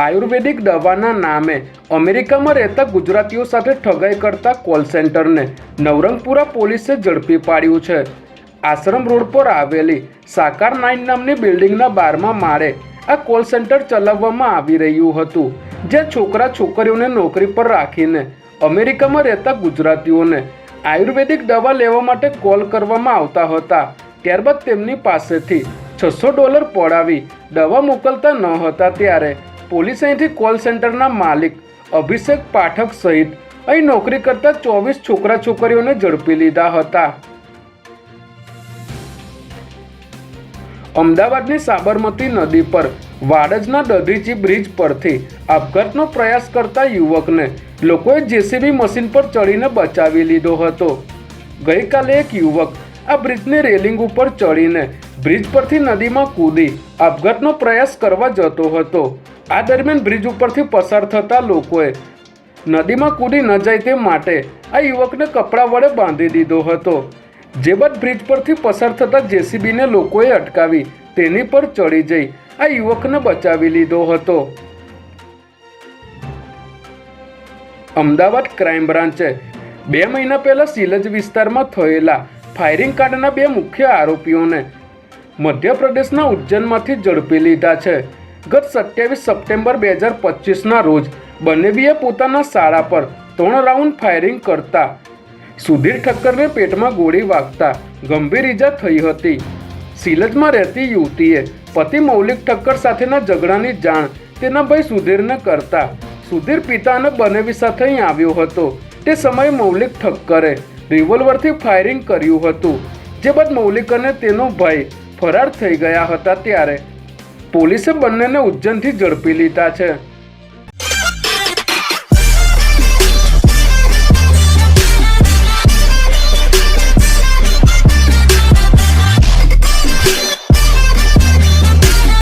આયુર્વેદિક દવાના નામે અમેરિકામાં રહેતા ગુજરાતીઓ સાથે ઠગાઈ કરતા કોલ સેન્ટરને નવરંગપુરા પોલીસે ઝડપી પાડ્યું છે. આશ્રમ રોડ પર આવેલી સાકાર નાઇન નામની બિલ્ડિંગના બારમાં માળે આ કોલ સેન્ટર ચલાવવામાં આવી રહ્યું હતું, જ્યાં છોકરા છોકરીઓને નોકરી પર રાખીને અમેરિકામાં રહેતા ગુજરાતીઓને આયુર્વેદિક દવા લેવા માટે કોલ કરવામાં આવતા હતા. ત્યારબાદ તેમની પાસેથી છસો ડોલર પડાવી દવા મોકલતા ન હતા ત્યારે પોલીસે અહીંથી કોલ સેન્ટરના માલિક, અભિષેક પાઠક સહિત અહીં નોકરી કરતા ચોવીસ છોકરા છોકરીઓને ઝડપી લીધા હતા. અમદાવાદની સાબરમતી નદી પર વાડજના દધીચી બ્રિજ પરથી આપઘાતનો પ્રયાસ કરતા યુવકને લોકોએ જેસીબી મશીન પર ચડીને બચાવી લીધો હતો. ગઈકાલે એક યુવક આ બ્રિજની રેલિંગ ઉપર ચડીને બ્રિજ પરથી નદીમાં કૂદી આપઘાતનો પ્રયાસ કરવા જતો હતો. આ દરમિયાન બ્રિજ ઉપરથી પસાર થતા લોકોએ નદીમાં કૂદી ન જાય તે માટે આ યુવકને કપડાં વડે બાંધી દીધો હતો. જે બાદ બ્રિજ પરથી પસાર થતા જેસીબીને લોકોએ અટકાવી તેની પર ચડી જઈ આ યુવકને બચાવી લીધો હતો. અમદાવાદ ક્રાઇમ બ્રાન્ચે બે મહિના પહેલા સિલજ વિસ્તારમાં થયેલા ફાયરિંગ કાંડના બે મુખ્ય આરોપીઓને મધ્યપ્રદેશના ઉજ્જૈનમાંથી ઝડપી લીધા છે. ગત સત્યાવીસ સપ્ટેમ્બર બે હજાર પચીસના રોજ બંનેવીએ પોતાના શાળા પર ત્રણ રાઉન્ડ ફાયરિંગ કરતા સુધીર ઠક્કરને પેટમાં ગોળી વાગતા ગંભીર ઈજા થઈ હતી. સિલજમાં રહેતી યુવતીએ પતિ મૌલિક ઠક્કર સાથેના ઝઘડાની જાણ તેના ભાઈ સુધીરને કરતા સુધીર પિતા અને બનેવી સાથે અહીં આવ્યો હતો. તે સમયે મૌલિક ઠક્કરે રિવોલ્વરથી ફાયરિંગ કર્યું હતું. જે બાદ મૌલિક અને તેનો ભાઈ ફરાર થઈ ગયા હતા ત્યારે. પોલીસે બંનેને ઉજ્જૈનથી ઝડપી લીધા છે.